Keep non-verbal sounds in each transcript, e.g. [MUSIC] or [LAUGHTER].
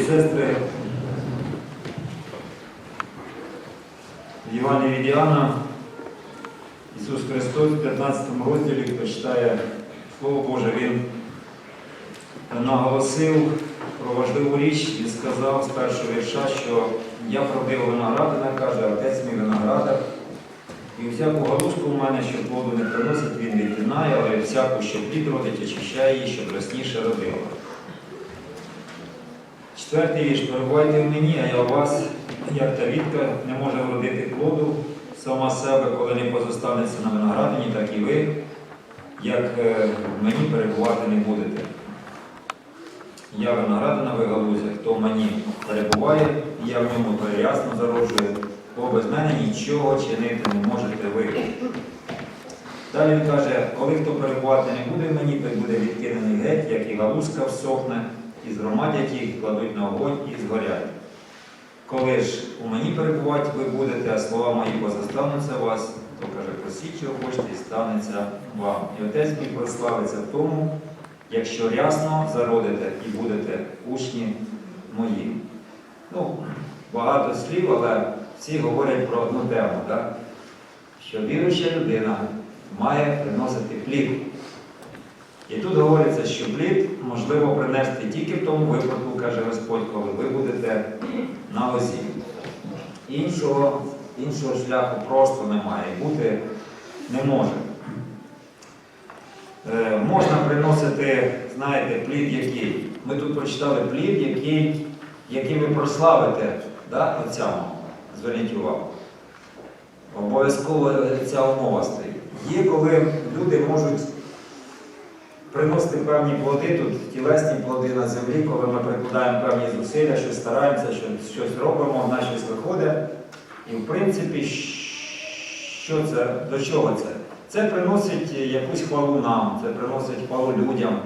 і сестри, в Івані від Ісус Христос в 15 розділі, хто читає Слово Боже, Він наголосив про важливу річ і сказав з першого вірша, що я правдива виноградина, каже, отець мій виноградар. І всяку галузку в мене, що плоду не приносить, він відтинає, але всяку, що плід родить, очищає її, щоб росніше родила. Четвертий вірш. Перебувайте в мені, а я у вас, як та вітка, не може вродити плоду сама себе, коли не позостанеться на виноградині, так і ви, як е, мені перебувати не будете. Я виноградина ви галузя, хто мені перебуває, я в ньому переясно зароджую, бо без мене нічого чинити не можете ви. Далі він каже, коли хто перебувати не буде в мені, той буде відкинений геть, як і галузка всохне, і згромадять їх, кладуть на огонь і згорять. Коли ж у мені перебувати ви будете, а слова мої позостануться вас, то каже, просіть, чого хочете, і станеться вам. І отець мій прославиться в тому, якщо рясно зародите і будете учні мої. Ну, багато слів, але всі говорять про одну тему, так? що віруюча людина має приносити плід. І тут говориться, що плід можливо принести тільки в тому випадку, каже Господь, коли ви будете на лозі. Іншого, іншого шляху просто немає, бути не може. Е, можна приносити, знаєте, плід який. Ми тут прочитали плід, який, який ви прославите да, Отцям. Зверніть увагу. Обов'язково ця умова стоїть. Є, коли люди можуть приносити певні плоди, тут тілесні плоди на землі, коли ми прикладаємо певні зусилля, щось стараємося, щось, робимо, в щось виходить. І в принципі, що це, до чого це? Це приносить якусь хвалу нам, це приносить хвалу людям.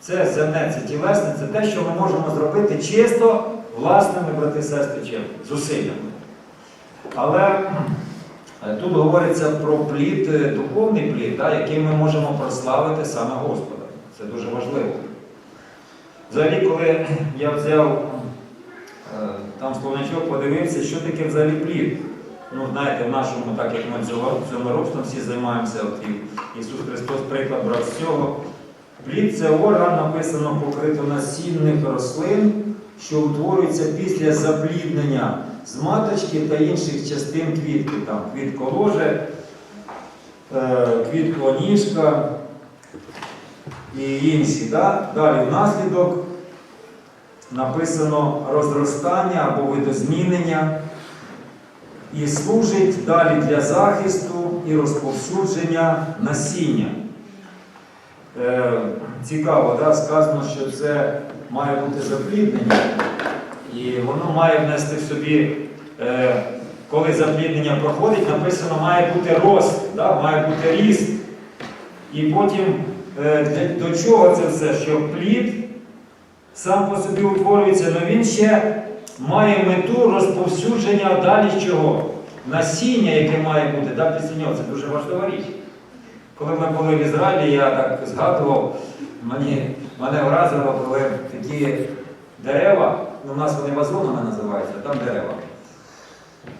Це земне, це тілесне, це те, що ми можемо зробити чисто власними, брати сестри, зусиллями. Але тут говориться про плід, е, духовний плід, да, який ми можемо прославити саме Господа. Це дуже важливо. Взагалі, коли [CLEARS THROAT] я взяв е, там словнячок, подивився, що таке взагалі плід. Ну, знаєте, в нашому, так як ми землеробством всі займаємося, от і Ісус Христос приклад брав з цього. Плід це орган, написано, покрито насінних рослин, що утворюється після запліднення з маточки та інших частин квітки, там квітколоже, е, квітконіжка і інші. Да? Далі внаслідок написано розростання або видозмінення і служить далі для захисту і розповсюдження насіння. Е, цікаво, да? сказано, що це має бути запліднення, і воно має внести в собі, е, коли запліднення проходить, написано, має бути рост, да? має бути ріст. І потім е, до чого це все? Що плід сам по собі утворюється, але він ще має мету розповсюдження далі чого? Насіння, яке має бути да, після нього. Це дуже важлива річ. Коли ми були в Ізраїлі, я так згадував, мені, мене вразило, коли такі дерева, ну, у нас вони вазонами називаються, там дерева.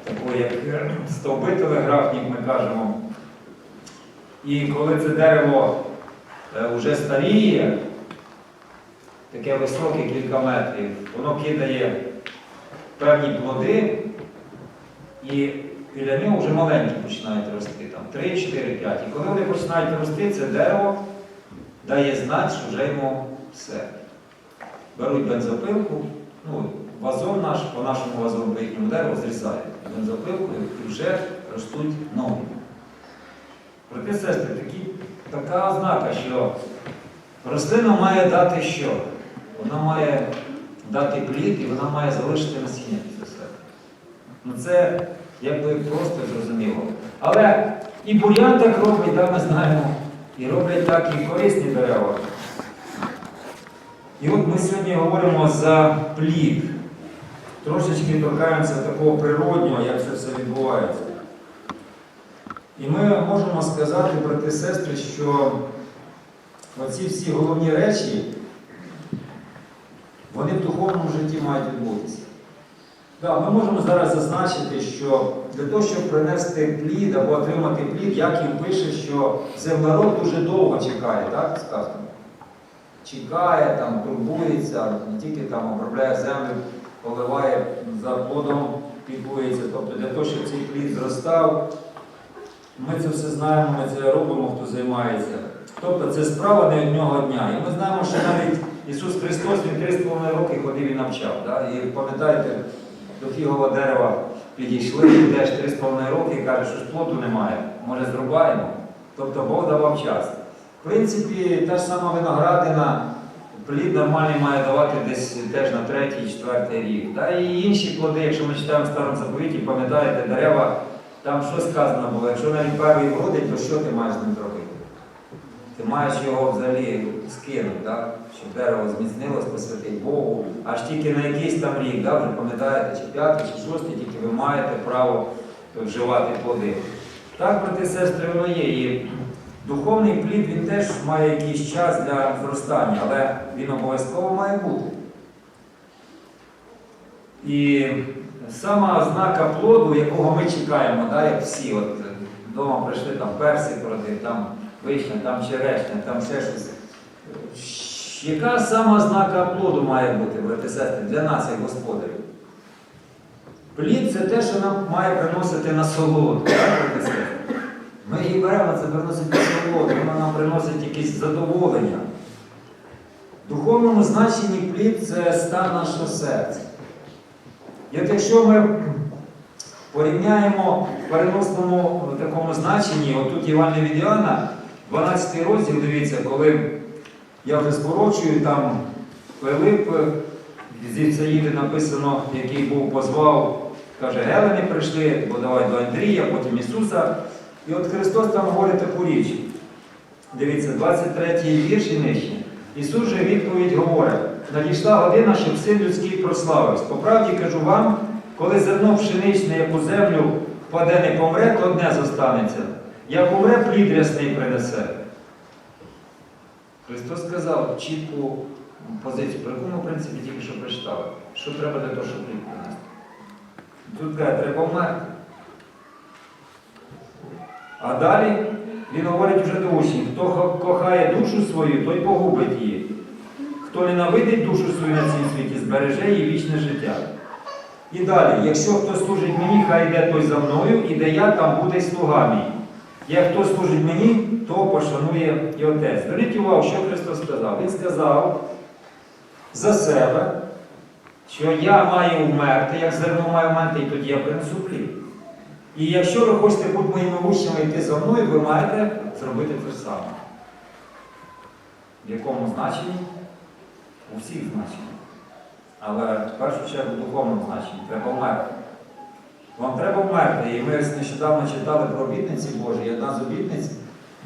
Таку, як стовби телеграфник, ми кажемо. І коли це дерево вже старіє, таке високе кілька метрів, воно кидає певні плоди, і біля нього вже маленькі починають рости, там 3, 4, 5. І коли вони починають рости, це дерево дає знати, що вже йому все. Беруть бензопилку, ну, вазон наш, по нашому вазону по їхньому дереву зрізають бензопилку і вже ростуть ноги. Проте, сестри, такі, така ознака, що рослина має дати що? Вона має дати плід і вона має залишити насіння себе. Ну це якби просто зрозуміло. Але і бур'ян так робить, да, ми знаємо, і роблять так і корисні дерева. І от ми сьогодні говоримо за плід. Трошечки торкаємося такого природнього, як це все відбувається. І ми можемо сказати, брати і сестри, що оці всі головні речі, вони в духовному житті мають відбутися. Так, ми можемо зараз зазначити, що для того, щоб принести плід або отримати плід, Яків пише, що землероб дуже довго чекає, так сказано? Чекає, там, турбується, не тільки там обробляє землю, поливає за плодом, піклується. Тобто для того, щоб цей плід зростав, ми це все знаємо, ми це робимо, хто займається. Тобто це справа не одного дня. І ми знаємо, що навіть Ісус Христос Він 3,5 роки ходив і навчав. Да? І пам'ятаєте, до фігового дерева підійшли, теж 3,5 роки і каже, що ж плоду немає, може зрубаємо. Тобто Бог давав час. В принципі, та ж сама виноградина, плід нормальний має давати десь теж на третій, четвертий рік. Да? І інші плоди, якщо ми читаємо в старому заповіті, пам'ятаєте, дерева, там що сказано було, якщо навіть перший вродить, то що ти маєш з ним зробити? Ти маєш його взагалі скинути, да? щоб дерево зміцнилось, посвятить Богу, аж тільки на якийсь там рік, да? вже пам'ятаєте, чи п'ятий, чи шостий, тільки ви маєте право вживати плоди. Так, брати сестри, воно є. І духовний плід він теж має якийсь час для зростання, але він обов'язково має бути. І сама ознака плоду, якого ми чекаємо, да, як всі, от вдома прийшли, там персик родив, там вишня, там черешня, там ще щось. Яка сама ознака плоду має бути, брати сестри, для нас, як господарів? Плід це те, що нам має приносити насолоду, брати сестри? Ми її беремо, це приносить насолоду, воно нам приносить якесь задоволення. В духовному значенні плід це стан нашого серця. І якщо ми порівняємо в переносному такому значенні, отут Івана від Іоанна, 12 розділ, дивіться, коли я вже скорочую, там Пилип, зі Саїди написано, який був позвав, каже, Гелени прийшли, бо давай до Андрія, потім Ісуса. І от Христос там говорить таку річ. Дивіться, 23 вірш нижче. Ісус же відповідь говорить, надійшла година, щоб син людський прославився. По правді кажу вам, коли зерно пшеничне, як у землю впаде, не помре, то одне зостанеться. Як умре, плід рясний принесе. Христос сказав чітку позицію, про яку в принципі, тільки що прочитали. Що треба для того, щоб плід принести? Тут каже, треба вмерти. А далі він говорить вже до учнів, хто кохає душу свою, той погубить її. Хто ненавидить душу свою на цій світі, збереже її вічне життя. І далі, якщо хто служить мені, хай йде той за мною, і де я, там буде слуга мій. Як хто служить мені, то пошанує і Отець. Зверніть увагу, що Христос сказав. Він сказав за себе, що я маю вмерти, як зерно маю вмерти, і тоді я принесу плід. І якщо ви хочете бути моїми учнями йти за мною, ви маєте зробити те саме. В якому значенні? У всіх значеннях. Але в першу чергу в духовному значенні треба вмерти. Вам треба вмерти. І ми нещодавно читали про обітниці Божі. І одна з обітниць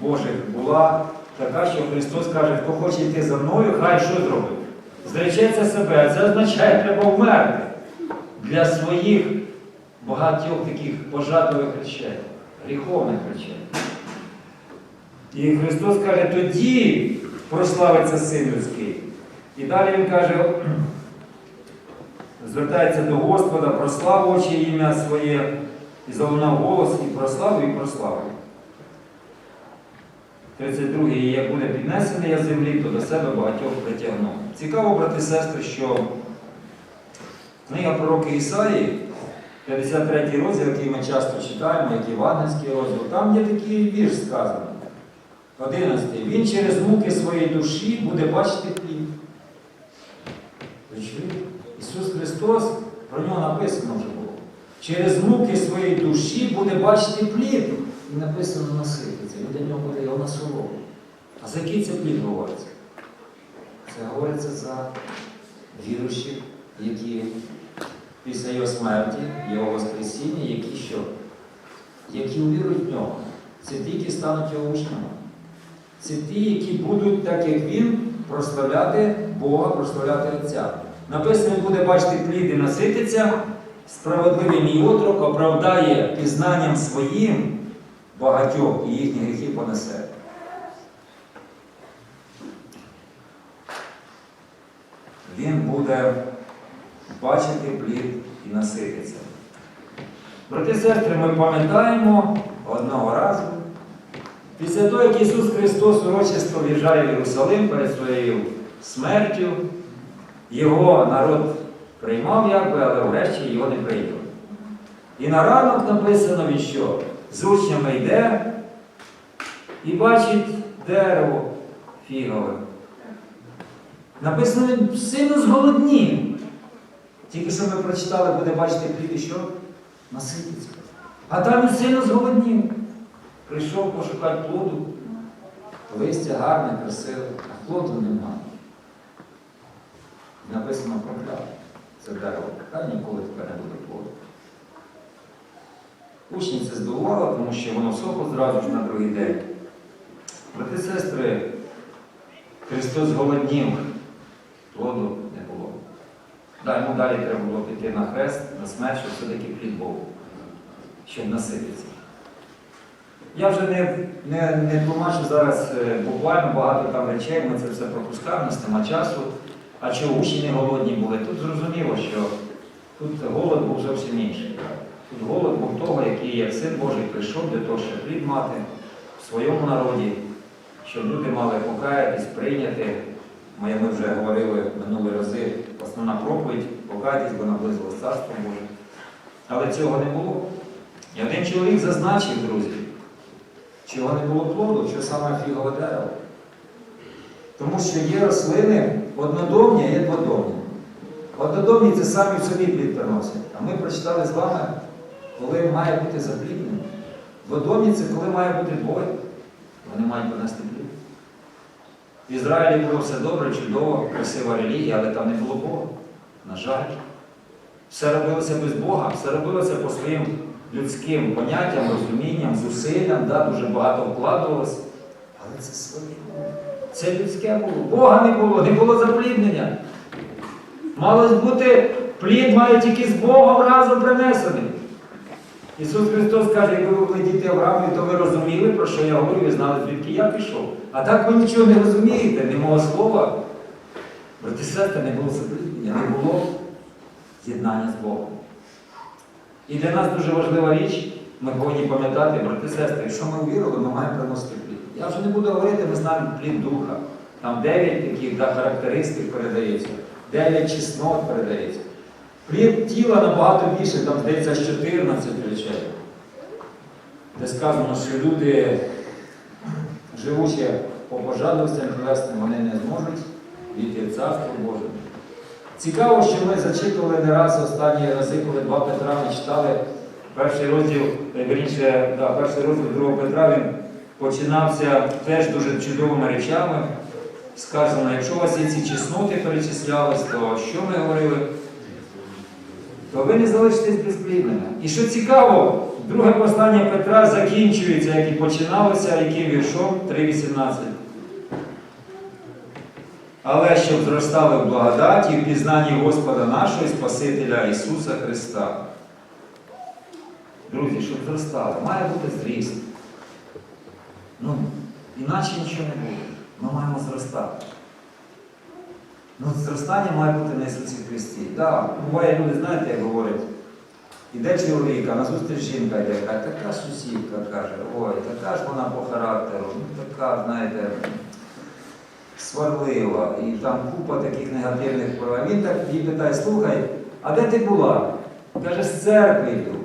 Божих була така, що Христос каже, хто хоче йти за мною, хай що зробить? Зречеться себе. Це означає, треба вмерти для своїх багатьох таких пожадливих речей, гріховних речей. І Христос каже, тоді прославиться син людський. І далі Він каже, [CLEARS THROAT] звертається до Господа, прослав очі ім'я своє, і залунав голос, і прославив, і прославив. 32. І як буде піднесений я землі, то до себе багатьох притягну. Цікаво, брати і сестри, що книга пророка Ісаї, 53 розділ, який ми часто читаємо, як Івангельський розділ, там є такий вірш сказаний. 11. Він через муки своєї душі буде бачити плід. Ви чуєте? Ісус Христос, про нього написано вже було. Через муки своєї душі буде бачити плід. І написано насититься. І для нього буде його насолода. А за який це плід говориться? Це говориться за віруючих, які після його смерті, його Воскресіння, які що? Які увірують в нього. Це ті, які стануть його учнями. Це ті, які будуть, так як він, прославляти Бога, прославляти Отця. Написано, він буде бачити плід і насититься, справедливий мій отрок оправдає пізнанням своїм багатьох і їхні гріхи понесе. він буде бачити плід і насититься. Брати сестри, ми пам'ятаємо одного разу, після того, як Ісус Христос урочисто в'їжджає в Єрусалим перед своєю смертю, його народ приймав якби, але врешті його не прийняв. І на ранок написано він що? З учнями йде і бачить дерево фігове. Написано, він сильно зголоднів. Тільки що ми прочитали, буде бачити плід що? Насититься. А там сильно зголоднів. Прийшов пошукати плоду. Листя гарне, красиве, а плоду немає. Написано прокляв. Це дерево. Хай ніколи тепер не буде плоду. Учні це здивувало, тому що воно всохло зразу ж на другий день. Брати сестри, Христос голоднів, плоду йому далі треба було піти на хрест, на смерть, щоб все-таки плід був, щоб насититися. Я вже не, не, не тлумачу зараз е, буквально багато там речей, ми це все пропускаємо, нас нема часу. А чого учні не голодні були? Тут зрозуміло, що тут голод був зовсім інший. Тут голод був того, який як син Божий прийшов для того, щоб плід мати в своєму народі, щоб люди мали покаятись, прийняти. Ми вже говорили минулі рази, основна проповідь, покайтесь, бо наблизилось Царство Боже. Але цього не було. І один чоловік зазначив, друзі, чого не було плоду, що саме фігове дерево. Тому що є рослини однодомні, а є дводомні. Однодомні це самі в собі плід приносять. А ми прочитали з вами, коли має бути запліднення. Дводомні це коли має бути двоє. Вони мають принести плід. В Ізраїлі було все добре, чудово, красива релігія, але там не було Бога. На жаль. Все робилося без Бога, все робилося по своїм людським поняттям, розумінням, зусиллям, да, дуже багато вкладувалося. Але це своє було. Це людське було. Бога не було, не було запліднення. Мало бути, плід має тільки з Богом разом принесений. Ісус Христос каже, якби ви були діти Авраамові, то ви розуміли, про що я говорю, і знали, звідки я пішов. А так ви нічого не розумієте, не мого слова. Брати сестри, не було запліднення, не було єднання з Богом. І для нас дуже важлива річ, ми повинні пам'ятати, брати сестри, якщо ми увірили, ми маємо приносити плід. Я вже не буду говорити, ми знаємо плід духа. Там 9 таких да, характеристик передається, 9 чеснот передається. Плід тіла набагато більше, там здається 14 речей. Де сказано, що люди, живучи по пожадливостям тілесним, вони не зможуть війти в Царство Боже. Цікаво, що ми зачитували не раз останні рази, коли 2 Петра ми читали перший розділ, е, вірніше, да, перший розділ 2 Петра він починався теж дуже чудовими речами. Сказано, якщо у вас є ці чесноти перечислялись, то що ми говорили? То ви не залишитесь безплідними. І що цікаво, друге послання Петра закінчується, як і починалося, яким віршом 3.18. Але щоб зростали в благодаті в пізнанні Господа нашого і Спасителя Ісуса Христа. Друзі, щоб зростали, має бути зріст. Ну, іначе нічого не буде. Ми маємо зростати. Ну, зростання має бути на Ісусі Христі. Да, буває, люди, знаєте, як говорять, іде чоловік, а на зустріч жінка йде, каже, така сусідка каже, ой, така ж вона по характеру, ну така, знаєте, сварлива, і там купа таких негативних проявів. Він так її питає, слухай, а де ти була? Каже, з церкви йду.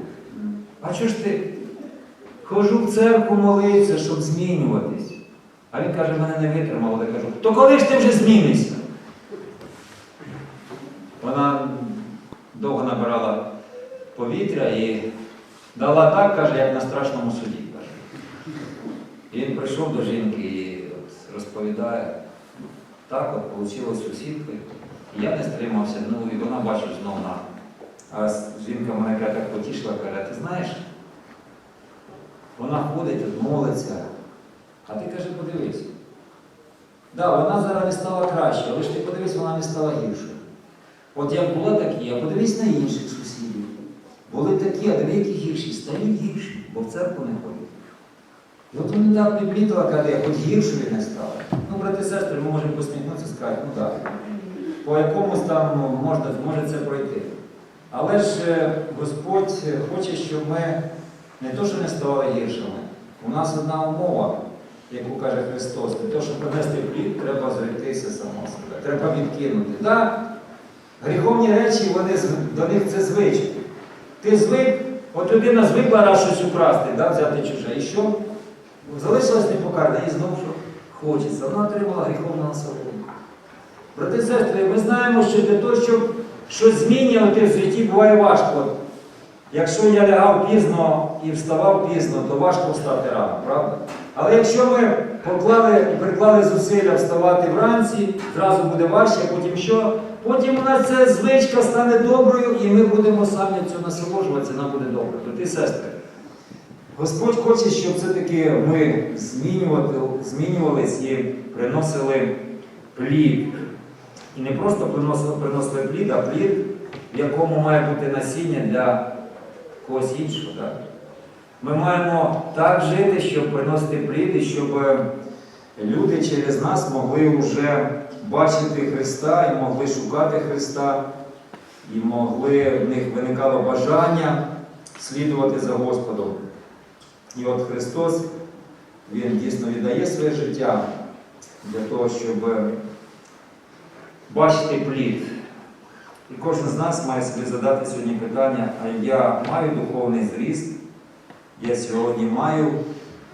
А чого ж ти? Хожу в церкву молитися, щоб змінюватись. А він каже, мене не витримало. Я кажу, то коли ж ти вже змінишся? Вона довго набирала повітря і дала так, каже, як на страшному суді. І він прийшов до жінки і розповідає, так от вийшло сусідкою. Я не стримався, ну і вона бачить знову на. А жінка мене каже, так потішила, каже, ти знаєш, вона ходить, молиться, а ти каже, подивись. Так, да, вона зараз не стала краще, але ж ти подивись, вона не стала гіршою. От як була такі, а подивись на інших сусідів. Були такі, а диви, які гірші, стають гірші, бо в церкву не ходять. І от вони так підмітила, каже, хоч гіршою не стала. Ну, брати сестри, ми можемо посміхнутися і сказати, ну так. по якомусь там ну, можна, може це пройти. Але ж е, Господь хоче, щоб ми не то, що не ставали гіршими. У нас одна умова, яку каже Христос, для того, щоб принести плід, треба зректися самого себе, треба відкинути. Да, гріховні речі, вони, до них це звички. Ти звик, от людина звикла раз щось украсти, да, взяти чуже. І що? Залишилась непокарна, і знову що хочеться. Вона отримала гріховну насолоду. Брати сестри, ми знаємо, що для того, щоб щось змінювати в житті, буває важко. Якщо я лягав пізно і вставав пізно, то важко встати рано, правда? Але якщо ми поклали і приклали зусилля вставати вранці, зразу буде важче, а потім що? Потім у нас ця звичка стане доброю, і ми будемо самі цю насолоджуватися, нам буде добре. Брати і сестри, Господь хоче, щоб все-таки ми змінювались і приносили плід. І не просто приносили, приносили плід, а плід, в якому має бути насіння для когось іншого. Так? Ми маємо так жити, щоб приносити плід, і щоб е, люди через нас могли вже бачити Христа і могли шукати Христа, і могли в них виникало бажання слідувати за Господом. І от Христос, Він дійсно віддає своє життя для того, щоб бачити плід. І кожен з нас має собі задати сьогодні питання, а я маю духовний зріст, я сьогодні маю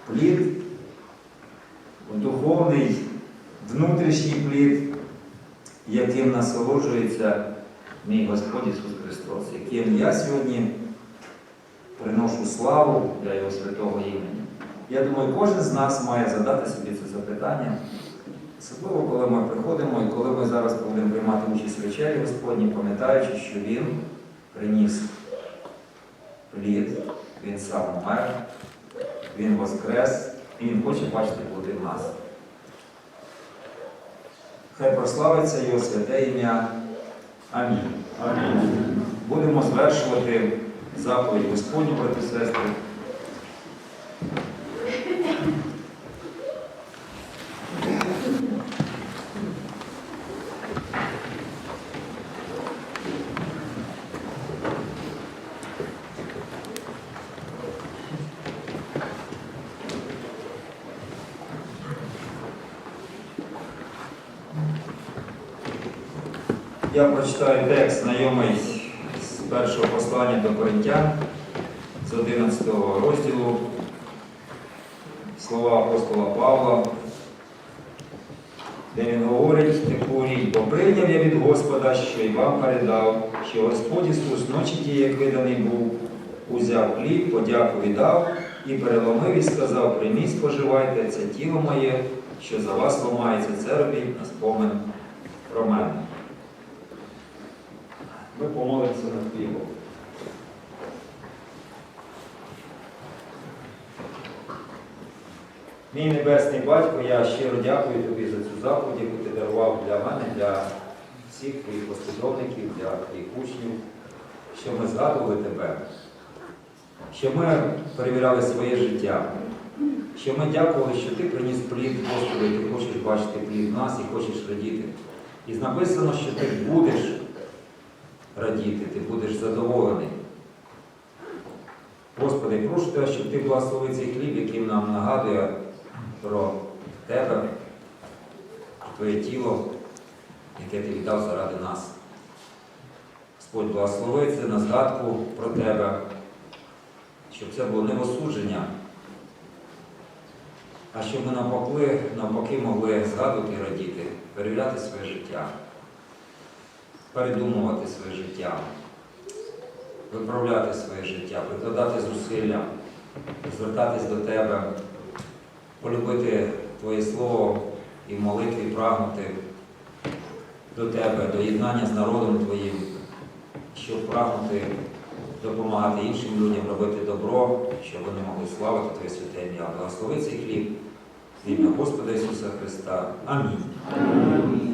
плід, духовний, внутрішній плід, яким насолоджується мій Господь Ісус Христос, яким я сьогодні приношу славу для Його святого імені. Я думаю, кожен з нас має задати собі це запитання. Особливо, коли ми приходимо і коли ми зараз будемо приймати участь в вечері Господній, пам'ятаючи, що Він приніс плід, Він сам умер, Він воскрес, і Він хоче бачити плоди в нас. Хай прославиться Його святе ім'я. Амінь. Амінь. Будемо звершувати заповідь Господню, брати сестри. Я прочитаю текст, знайомий з першого послання до Коринтян, з 11 розділу, слова апостола Павла, де він говорить таку річ, бо прийняв я від Господа, що й вам передав, що Господь Ісус ночі ті, як виданий був, узяв хліб, подяку віддав і переломив і сказав, прийміть, споживайте, це тіло моє, що за вас ламається, це робіть на спомин про мене. Ми помолимося над хлібом. Мій небесний батько, я щиро дякую тобі за цю заповідь, яку ти дарував для мене, для всіх твоїх послідовників, для твоїх учнів, що ми згадували тебе, що ми перевіряли своє життя, що ми дякували, що ти приніс плід, Господи, і ти хочеш бачити плід нас і хочеш радіти. І написано, що ти будеш радіти, ти будеш задоволений. Господи, прошу тебе, щоб ти благословив цей хліб, який нам нагадує про тебе, про твоє тіло, яке ти віддав заради нас. Господь благослови це на згадку про тебе, щоб це було не осудження, а щоб ми навпаки могли згадувати і радіти, перевіряти своє життя передумувати своє життя, виправляти своє життя, прикладати зусилля, звертатись до тебе, полюбити Твоє Слово і молитві прагнути до Тебе, до єднання з народом Твоїм, щоб прагнути допомагати іншим людям робити добро, щоб вони могли славити Твоє святе ім'я. Благослови цей хліб. В ім'я Господа Ісуса Христа. Амінь.